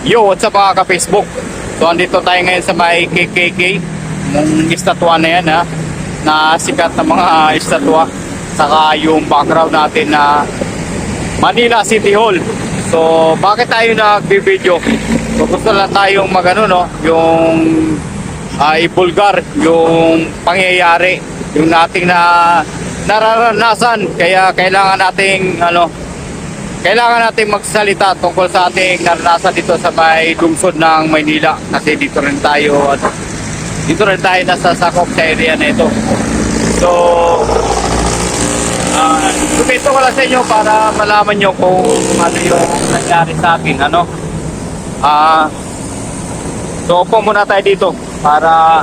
Yo, what's up mga ka-Facebook? So, andito tayo ngayon sa may KKK. Yung estatwa na yan ha. Na sikat na mga estatwa. Saka yung background natin na Manila City Hall. So, bakit tayo nag-video? So, gusto lang tayong magano no? Yung ah, ibulgar yung pangyayari. Yung nating na nararanasan. Kaya kailangan nating ano, kailangan natin magsalita tungkol sa ating naranasan dito sa may lungsod ng Maynila. Kasi dito rin tayo ano, dito rin tayo nasa sakop sa area na ito. So uh, ko lang sa inyo para malaman nyo kung ano yung nangyari sa akin ano. Ah so upo muna tayo dito para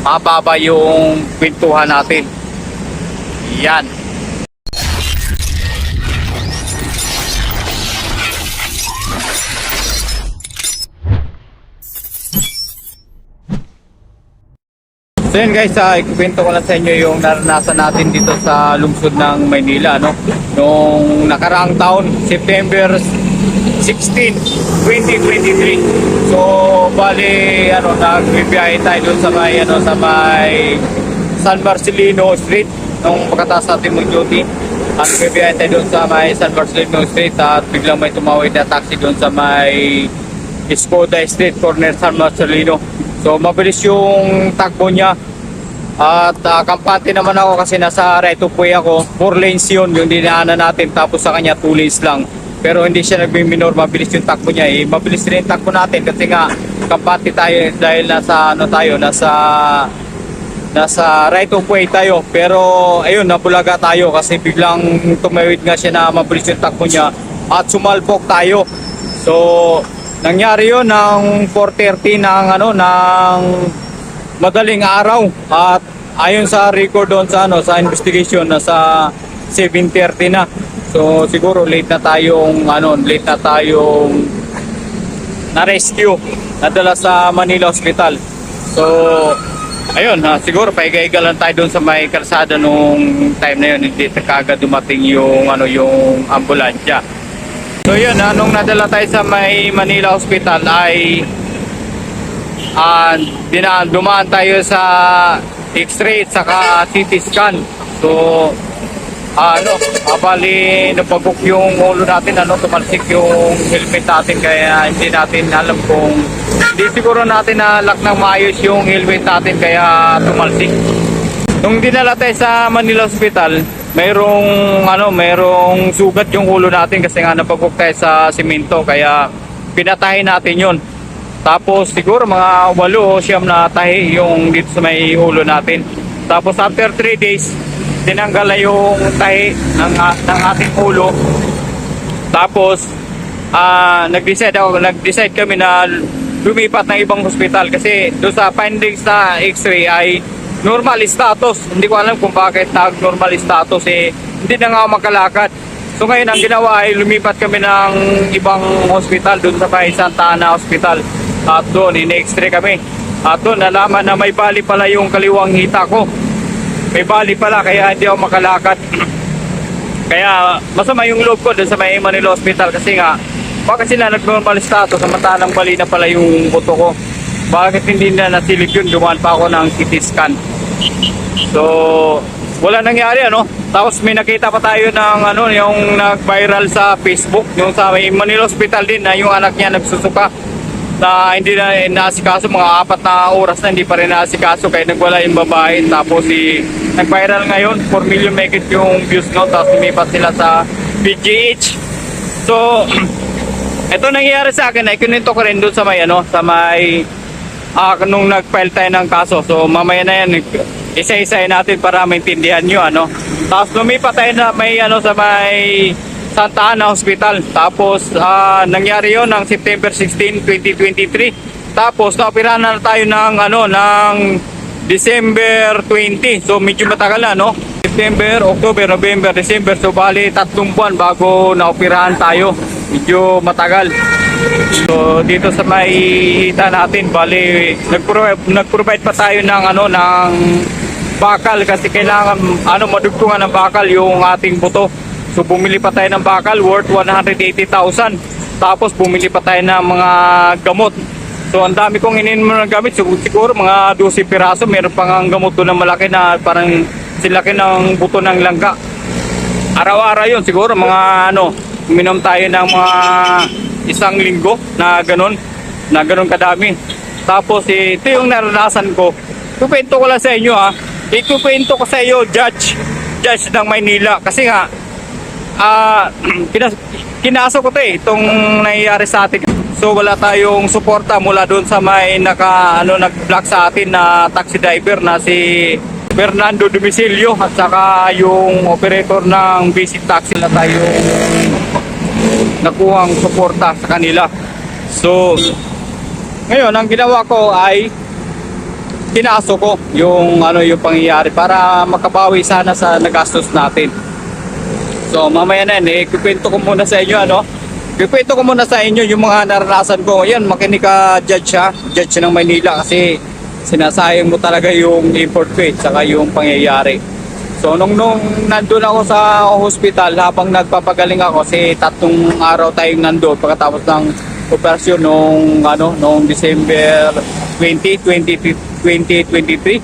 mababa yung pintuhan natin. Yan So yun guys, uh, ikwento ko lang sa inyo yung naranasan natin dito sa lungsod ng Maynila. No? Nung nakaraang taon, September 16, 2023. So, bali, ano, nagbibiyahe tayo doon sa may, ano, sa may San Marcelino Street nung pagkataas natin mag-duty. At nagbibiyahe tayo doon sa may San Marcelino Street at biglang may tumawid na taxi doon sa may Escoda Street, corner San Marcelino. So mabilis yung takbo niya. At uh, kampante naman ako kasi nasa right of way ako. 4 lanes yun yung dinaanan natin tapos sa kanya 2 lanes lang. Pero hindi siya nagmi-minor, mabilis yung takbo niya. Eh, mabilis rin yung takbo natin kasi nga kampante tayo dahil nasa ano tayo, nasa nasa right of way tayo. Pero ayun, nabulaga tayo kasi biglang tumawid nga siya na mabilis yung takbo niya at sumalpok tayo. So Nangyari yon ng 4.30 ng ano ng madaling araw at ayon sa record doon sa ano sa investigation na sa 7.30 na. So siguro late na tayong ano late na tayong na rescue nadala sa Manila Hospital. So ayun ha, siguro paigaiga lang tayo doon sa may kalsada nung time na yun hindi kagad dumating yung ano yung ambulansya. So yun, ha, nung nadala tayo sa may Manila Hospital ay uh, dina, dumaan tayo sa x-ray at saka CT scan. So ah, ano, abali napabok yung ulo natin, ano, tumalsik yung helmet natin kaya hindi natin alam kung hindi siguro natin nalak ng maayos yung helmet natin kaya tumalsik. Nung dinala tayo sa Manila Hospital, mayroong ano, mayroong sugat yung ulo natin kasi nga napagok tayo sa simento kaya pinatahin natin yon. Tapos siguro mga walo o siyam na tahi yung dito sa may ulo natin. Tapos after 3 days, tinanggal na yung tahi ng, ng ating ulo. Tapos ah nag-decide ako, nag-decide kami na lumipat ng ibang hospital kasi doon sa findings sa x-ray ay normal status. Hindi ko alam kung bakit nag-normal status eh hindi na nga ako makalakad. So ngayon ang ginawa ay lumipat kami ng ibang hospital doon sa may Santa Ana Hospital. At doon ini-x-ray kami. At doon nalaman na may bali pala yung kaliwang hita ko. May bali pala kaya hindi ako makalakad. kaya masama yung loob ko doon sa may Manila Hospital kasi nga bakit sila nag-normal status samantalang bali na pala yung buto ko. Bakit hindi na nasilip yun? Dumaan pa ako ng CT scan. So, wala nangyari ano. Tapos may nakita pa tayo ng ano, yung nag-viral sa Facebook, yung sa may Manila Hospital din na yung anak niya nagsusuka na hindi na naasikaso mga apat na oras na hindi pa rin naasikaso kaya nagwala yung babae tapos si nag-viral ngayon 4 million megit yung views no tapos lumipat sila sa PGH so ito nangyayari sa akin ay kininto ko rin doon sa may ano sa may ah, nung nag-file tayo ng kaso. So mamaya na yan, isa-isahin natin para maintindihan nyo ano. Tapos lumipat tayo na may ano sa may Santa Ana Hospital. Tapos ah, nangyari yon ng September 16, 2023. Tapos naoperahan na tayo ng ano ng December 20. So medyo matagal na no. September, October, November, December. So bali tatlong buwan bago naoperahan tayo. Medyo matagal. So dito sa may hita natin, bali nag-provide, nag-provide pa tayo ng ano ng bakal kasi kailangan ano madugtungan ng bakal yung ating buto. So bumili pa tayo ng bakal worth 180,000. Tapos bumili pa tayo ng mga gamot. So ang dami kong ininom ng gamit, siguro, siguro mga 12 piraso, meron pang ang gamot doon na malaki na parang silaki ng buto ng langka. Araw-araw yun, siguro mga ano, uminom tayo ng mga isang linggo na ganun, na ganun kadami. Tapos ito yung naranasan ko. Kukwento ko lang sa inyo ha. Ikukwento ko sa iyo, judge, judge ng Maynila. Kasi nga, ah kinas ko to eh, itong nangyayari sa atin. So wala tayong suporta mula doon sa may naka ano nag-block sa atin na taxi driver na si Fernando Domicilio at saka yung operator ng basic taxi na tayong nakuhang suporta sa kanila. So ngayon ang ginawa ko ay kinaso ko yung ano yung pangyayari para makabawi sana sa nagastos natin. So mamaya na yan, eh, kukwento ko muna sa inyo ano. Kukwento ko muna sa inyo yung mga naranasan ko. Yan, makinig ka judge ha, judge ng Maynila kasi sinasayang mo talaga yung import fee saka yung pangyayari. So nung nung nandun ako sa hospital habang nagpapagaling ako kasi tatlong araw tayong nandun pagkatapos ng operasyon nung ano nung December 20, 20, 2023.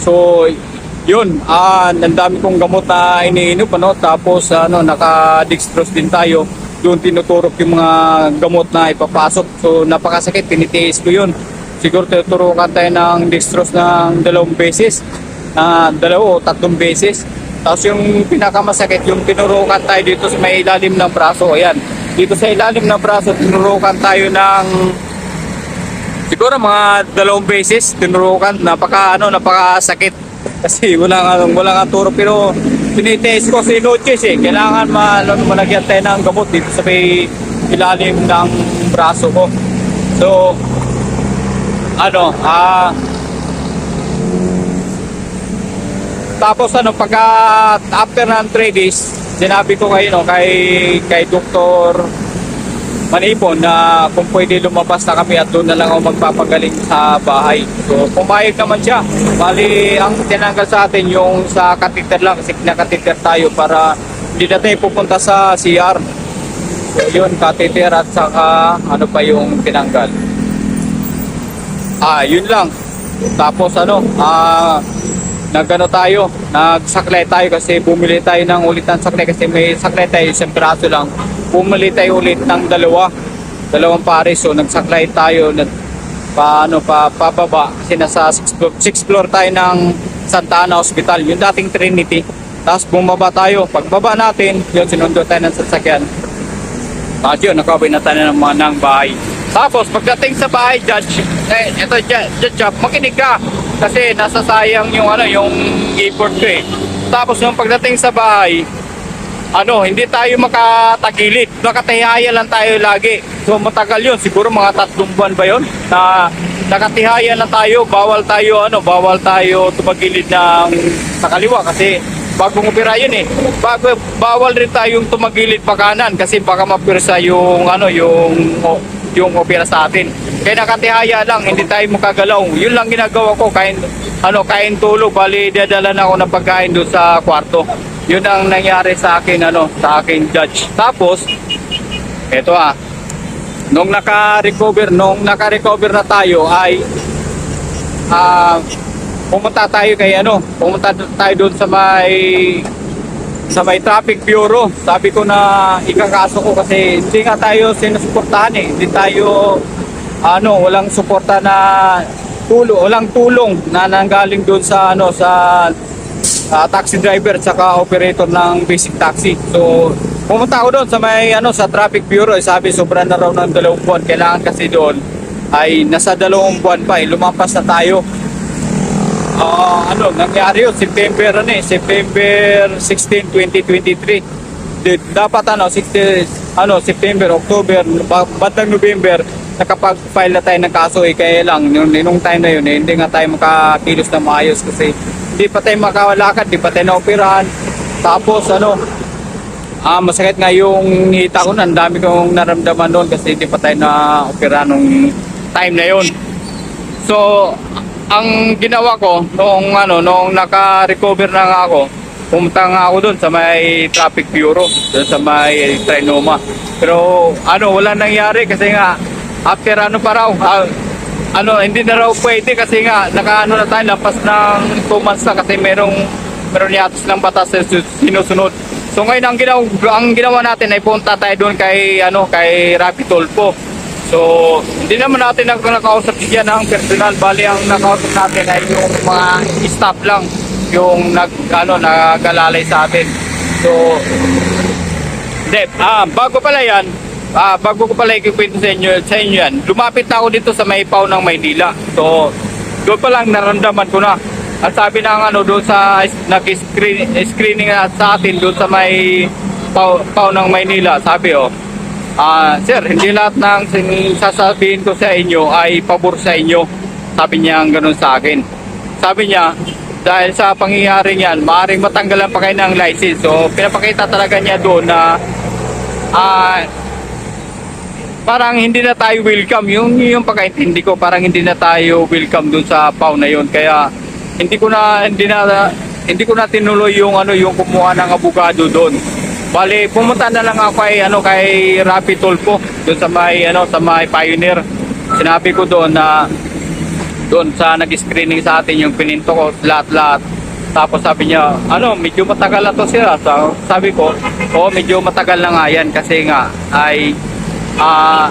So yun, ah, ang dami kong gamot na iniinom ano, tapos ano, naka-dextrose din tayo. Doon tinuturok yung mga gamot na ipapasok. So napakasakit, tinitiis ko yun. Siguro tinuturukan tayo ng dextrose ng dalawang beses, na dalawa o tatlong beses. Tapos yung pinakamasakit, yung tinurukan tayo dito sa may ilalim ng braso. Ayan, dito sa ilalim ng braso, tinurukan tayo ng siguro mga dalawang beses tinurukan. Napaka ano napakasakit. Kasi wala nga wala nga turo. Pero tinitest ko si Noches eh. Kailangan ma ano, malagyan tayo ng gamot dito sa may ilalim ng braso ko. So ano ah tapos ano pagka after ng 3 days sinabi ko kay no kay kay doktor manipon na kung pwede lumabas na kami at doon na lang ako magpapagaling sa bahay. So, pumayag naman siya. Bali, ang tinanggal sa atin yung sa catheter lang kasi kinakatheter tayo para hindi na tayo pupunta sa CR. So, yun, catheter at saka ano pa yung tinanggal. Ah, yun lang. Tapos ano, ah, nagano tayo, nagsaklay tayo kasi bumili tayo ng ulit ng saklay kasi may saklay tayo isang lang. Bumili tayo ulit ng dalawa, dalawang pares. So nagsaklay tayo nag paano pa pababa kasi nasa 6th floor, tayo ng Santa Ana Hospital, yung dating Trinity. Tapos bumaba tayo, pagbaba natin, yun sinundo tayo ng sasakyan. At yun, nakabay na tayo ng mga ng bahay. Tapos, pagdating sa bahay, Judge, eh, ito, Judge, Judge, makinig ka. Kasi nasasayang yung, ano, yung effort ko eh. Tapos, nung pagdating sa bahay, ano, hindi tayo makatagilid. Nakatihaya lang tayo lagi. So, matagal yun. Siguro mga tatlong buwan ba yun? Na nakatihaya lang tayo. Bawal tayo, ano, bawal tayo tumagilid ng sa kaliwa kasi bagong opera yun eh. Bago, bawal rin tayong tumagilid pa kanan kasi baka mapirsa yung ano yung o- yung opera sa atin. Kaya nakatihaya lang, hindi tayo makagalaw. Yun lang ginagawa ko, kain ano, kain tulog, bali dadala ako ng pagkain doon sa kwarto. Yun ang nangyari sa akin ano, sa akin judge. Tapos eto ah. Nung naka-recover, nung naka-recover na tayo ay ah pumunta tayo kay ano, pumunta tayo doon sa may sa may traffic bureau. Sabi ko na ikakaso ko kasi hindi nga tayo sinusuportahan eh. Hindi tayo ano, walang suporta na tulong, walang tulong na nanggaling doon sa ano sa ah, taxi driver at saka operator ng basic taxi. So pumunta ako doon sa may ano sa traffic bureau, eh, sabi sobra na raw ng dalawang buwan. Kailangan kasi doon ay nasa dalawang buwan pa eh, lumampas na tayo. Ah, ano, nangyari yun, September ano eh, September 16, 2023. Di- Dapat ano, 60, ano, September, October, ba- bandang November, nakapag-file na tayo ng kaso eh, kaya lang, nung, nung time na yun eh, hindi nga tayo makakilos na maayos kasi hindi pa tayo makawalakad, hindi pa tayo naoperahan. Tapos ano, ah, masakit nga yung hita ko, ang dami kong naramdaman doon kasi hindi pa tayo na-operahan nung time na yun. So, ang ginawa ko nung ano nung naka-recover na nga ako, pumunta nga ako doon sa may traffic bureau, doon sa may Trinoma. Pero ano, wala nangyari kasi nga after ano pa raw, ah, ano, hindi na raw pwede kasi nga nakaano na tayo, lapas ng 2 months na kasi merong meron yatos ng batas na sinusunod. So ngayon ang ginawa, ang ginawa natin ay punta tayo doon kay ano kay Rapi Tulpo. So hindi naman natin nag nakausap siya ng personal, bali ang nakausap natin ay yung mga staff lang yung nag ano nagalalay sa atin. So hindi, ah, bago pala yan, ah, bago ko pala ikikwento sa inyo, sa inyo yan, lumapit na ako dito sa may paw ng Maynila. So, doon pa lang naramdaman ko na. At sabi ng ano, doon sa nag-screening na sa atin doon sa may paw, paw ng Maynila, sabi oh, ah, sir, hindi lahat ng sasabihin ko sa inyo ay pabor sa inyo. Sabi niya ganun sa akin. Sabi niya, dahil sa pangyayari niyan, maaaring matanggalan pa kayo ng license. So, pinapakita talaga niya doon na ah parang hindi na tayo welcome. Yung, yung pagkaintindi ko, parang hindi na tayo welcome doon sa PAW na yun. Kaya, hindi ko na, hindi na, hindi ko na tinuloy yung ano yung kumuha ng abogado doon. Bali, pumunta na lang ako kay ano kay Rapi Tulpo doon sa may ano sa may Pioneer. Sinabi ko doon na doon sa nag-screening sa atin yung pininto ko lahat-lahat. Tapos sabi niya, ano, medyo matagal na to sila. So, sabi ko, oh, medyo matagal na nga yan kasi nga ay ah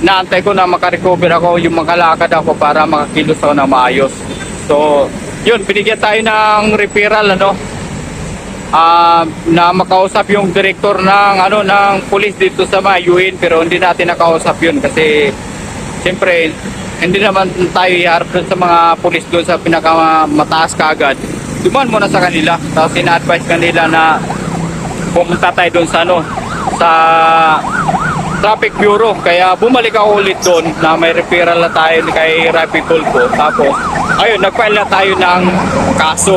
naantay ko na makarecover ako yung makalakad ako para makakilos ako na maayos. So, yun, binigyan tayo ng referral, ano, ah na makausap yung director ng ano ng pulis dito sa Mayuin pero hindi natin nakausap yun kasi siyempre hindi naman tayo iharap sa mga pulis doon sa pinakamataas kaagad duman muna sa kanila tapos ina-advise kanila na pumunta tayo doon sa ano sa traffic bureau. Kaya bumalik ako ulit doon na may referral na tayo kay Rapid Tulpo tapos ayun nag-file na tayo ng kaso.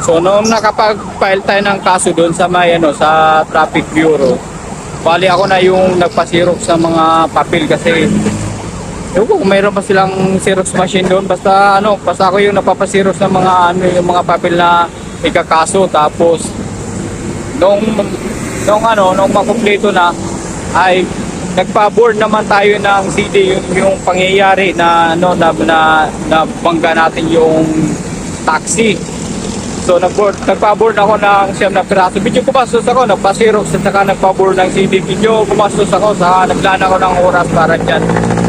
So noong nakapag-file tayo ng kaso doon sa may ano sa Traffic Bureau, bali ako na yung nagpasirok sa mga papel kasi Ewan ko mayroon pa silang Xerox machine doon. Basta ano, basta ako yung napapasirok sa mga ano yung mga papel na ikakaso. Tapos nung nung ano, nung makumpleto na ay nagpa-board naman tayo ng CD yung, yung pangyayari na ano na na, na bangga natin yung taxi. So nag-board, nagpa-board ako ng siyam na piraso. Medyo gumastos ako, nagpa-xerox at saka nagpa-board ng CD. Medyo gumastos ako sa naglaan ako ng oras para dyan.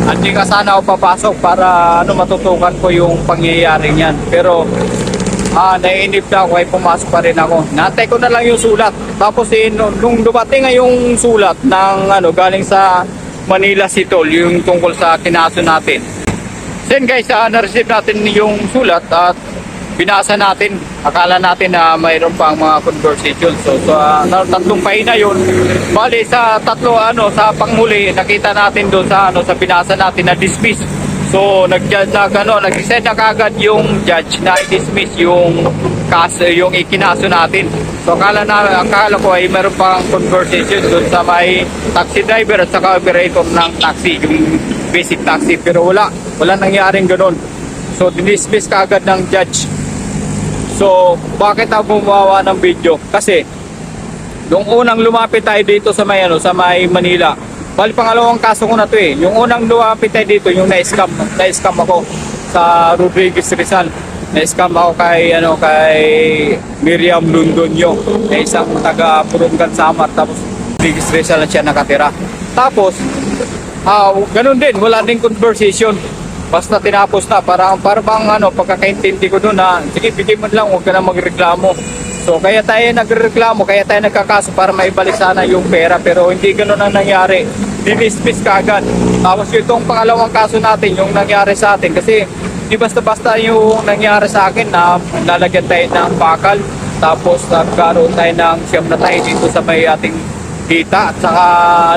At di ka sana ako papasok para ano matutukan ko yung pangyayari niyan. Pero ah naiinip na ako ay pumasok pa rin ako. Natay ko na lang yung sulat. Tapos eh, nung, dumating yung sulat ng ano galing sa Manila Citol, yung tungkol sa kinaso natin. Then guys, uh, na-receive natin yung sulat at binasa natin. Akala natin na mayroon pang mga conversation. So, so uh, tatlong pahina yun. Bali, sa tatlo, ano, sa panghuli, nakita natin doon sa, ano, sa binasa natin na dismiss. So, nag-judge na, ano, nag-send na kagad yung judge na i-dismiss yung kaso, yung ikinaso natin. So, akala na, akala ko ay meron pang conversation doon sa may taxi driver at saka operator ng taxi, yung basic taxi. Pero wala, wala nangyaring ganun. So, dinismiss kagad ng judge. So, bakit ako gumawa ng video? Kasi, nung unang lumapit tayo dito sa may, ano, sa may Manila, bali pangalawang kaso ko na to eh. Yung unang lumapit tayo dito, yung na-scam, na-scam ako sa Rodriguez Rizal. Na-scam ako kay, ano, kay Miriam Lundonyo, na isang taga Purungan Samar, tapos Rodriguez Rizal na siya nakatira. Tapos, ah, ganun din, wala din conversation. Basta tinapos na, para, para bang ano, pagkakaintindi ko doon na, sige, bigay mo lang, huwag ka na magreklamo. So, kaya tayo nagreklamo, kaya tayo nagkakaso para maibalik sana yung pera, pero hindi ganun ang nangyari. Dinismiss ka agad. Tapos itong pangalawang kaso natin, yung nangyari sa atin, kasi di basta-basta yung nangyari sa akin na lalagyan tayo ng bakal, tapos nagkaroon tayo ng siyam na tayo dito sa may ating kita at saka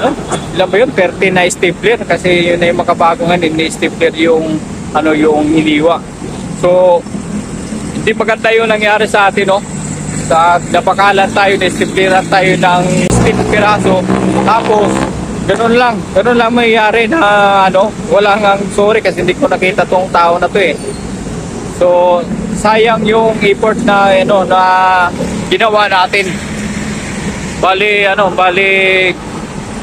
ano, ilan ba yun? 30 na stapler kasi yun na yung makabago ngayon, ni stapler yung ano yung iniwa. So, hindi maganda yung nangyari sa atin, no? Sa napakalan tayo, na-stapleran tayo ng steel piraso. Tapos, ganun lang, ganun lang mayayari na ano, wala nga, sorry kasi hindi ko nakita tong tao na to eh. So, sayang yung effort na ano na ginawa natin. Bali, ano, bali,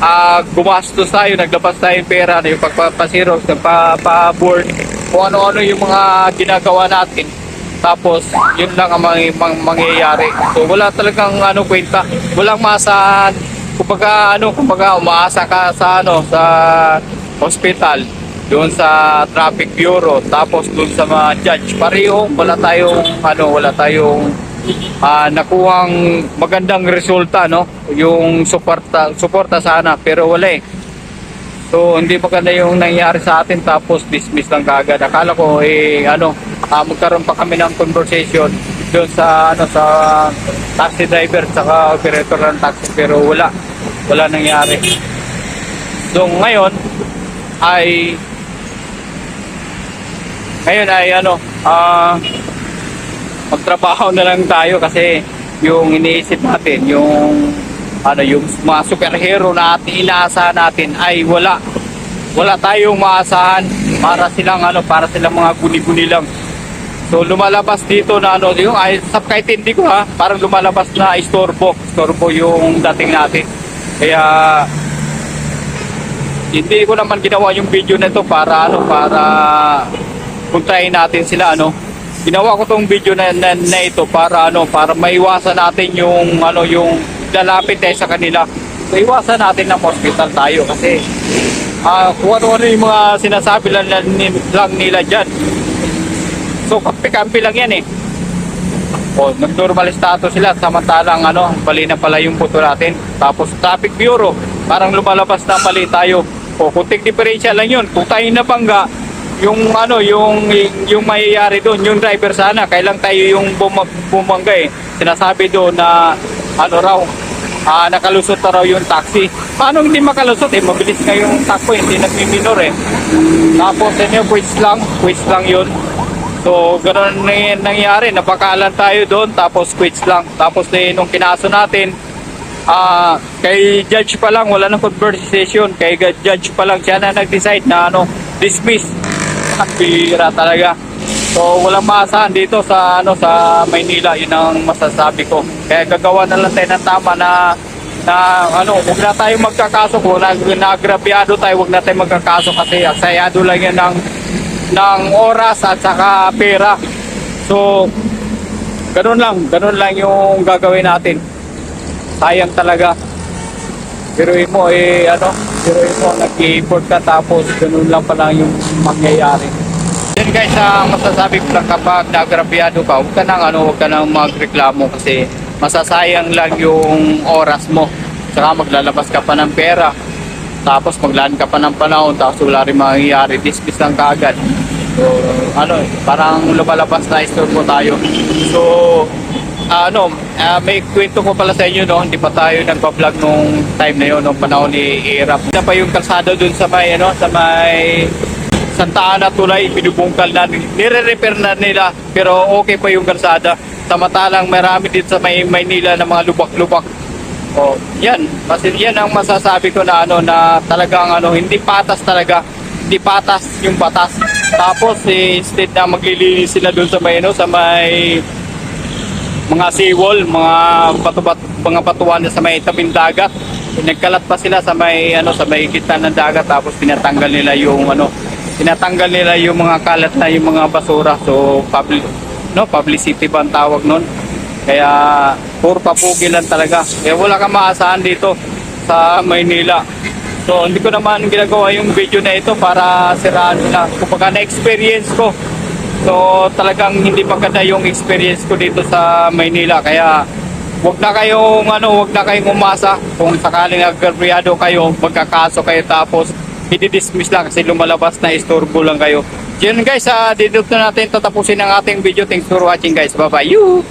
ah gumastos tayo, naglabas tayo ng pera, yung pagpapasirox, nagpa-board, kung ano-ano yung mga ginagawa natin. Tapos, yun lang ang mang, mang, mangyayari. So, wala talagang ano kwenta. Walang maasahan. Kumbaga, ano, kumbaga, umaasa ka sa, ano, sa hospital, doon sa traffic bureau, tapos doon sa mga judge. Pareho, wala tayong, ano, wala tayong ah nakuhang magandang resulta, no? Yung suporta, suporta sana, pero wala eh. So, hindi maganda yung nangyari sa atin tapos dismiss lang kagad. Akala ko eh ano, ah, magkaroon pa kami ng conversation doon sa ano sa taxi driver saka operator ng taxi pero wala. Wala nangyari. So, ngayon ay ngayon ay ano, ah magtrabaho na lang tayo kasi yung iniisip natin, yung ano yung mga superhero na ating inaasahan natin ay wala. Wala tayong maasahan para silang ano, para silang mga guni-guni lang. So lumalabas dito na ano, yung ay sa kahit hindi ko ha, parang lumalabas na istorbo. Istorbo yung dating natin. Kaya hindi ko naman ginawa yung video na ito para ano, para puntahin natin sila ano. Ginawa ko tong video na, na, na ito para ano, para maiwasan natin yung ano, yung lalapit tayo sa kanila. So, iwasan natin na hospital tayo kasi ah kung ano-ano yung mga sinasabi lang, lang, nila dyan. So, kampi-kampi lang yan eh. O, nag-normal status sila samantalang ano, mali na pala yung puto natin. Tapos traffic bureau, parang lumalabas na mali tayo. O, kunting diferensya lang yun. Kung tayo nabangga, yung ano, yung yung mayayari doon, yung driver sana, kailang tayo yung bum- bumangga eh. Sinasabi doon na ano raw, ah, nakalusot na raw yung taxi. Paano hindi makalusot eh? Mabilis nga yung takbo, hindi nagmiminor eh. Tapos yun yung quiz lang, quiz lang yun. So, ganoon na yung nangyari. Napakalan tayo doon, tapos quits lang. Tapos eh, nung kinaso natin, ah kay judge pa lang, wala nang conversation. Kay judge pa lang, siya na nag-decide na ano, dismiss. Ang bira talaga. So, walang maasahan dito sa ano sa Maynila, yun ang masasabi ko. Kaya gagawa na lang tayo ng tama na na ano, huwag na tayo magkakaso kung nag, nagrabyado tayo, huwag na tayo magkakaso kasi asayado lang yan ng ng oras at saka pera. So, ganun lang, ganun lang yung gagawin natin. Sayang talaga. Biruin mo eh ano, biruin mo nag-import ka tapos ganun lang pala yung mangyayari. Yan guys, ang masasabi ko lang kapag nagrabyado ka, huwag ka nang ano, huwag ka nang magreklamo kasi masasayang lang yung oras mo. Saka maglalabas ka pa ng pera. Tapos maglaan ka pa ng panahon, tapos wala rin mangyayari, dismiss lang kaagad. So, ano, parang lumalabas na istorbo tayo. So, ano, ah, may kwento ko pala sa inyo, no? Hindi pa tayo nagpa-vlog nung time na yun, nung panahon ni Irap. Na pa yung kalsada dun sa may, ano, sa may Santa Ana tulay, binubungkal na, nire-repair na nila, pero okay pa yung kalsada. Samantalang marami dito sa may Maynila na mga lubak-lubak. Oh, yan. Kasi yan ang masasabi ko na ano na talagang ano hindi patas talaga. Hindi patas yung batas. Tapos eh, instead na maglilinis sila doon sa may ano, sa may mga seawall, mga bato mga batuan sa may tabing dagat. Nagkalat pa sila sa may ano sa may gitna ng dagat tapos tinatanggal nila yung ano tinatanggal nila yung mga kalat na yung mga basura. So public no publicity ba ang tawag nun? Kaya puro papugi lang talaga. Kaya wala kang maasahan dito sa Maynila. So hindi ko naman ginagawa yung video na ito para siraan na. Kumbaga na-experience ko. So talagang hindi maganda yung experience ko dito sa Maynila. Kaya wag na kayong ano, wag na kayong umasa kung sakaling agrabyado kayo, magkakaso kayo tapos i-dismiss lang kasi lumalabas na istorbo lang kayo. Yun guys, ah, dito na natin tatapusin ang ating video. Thanks for watching guys. Bye bye. You.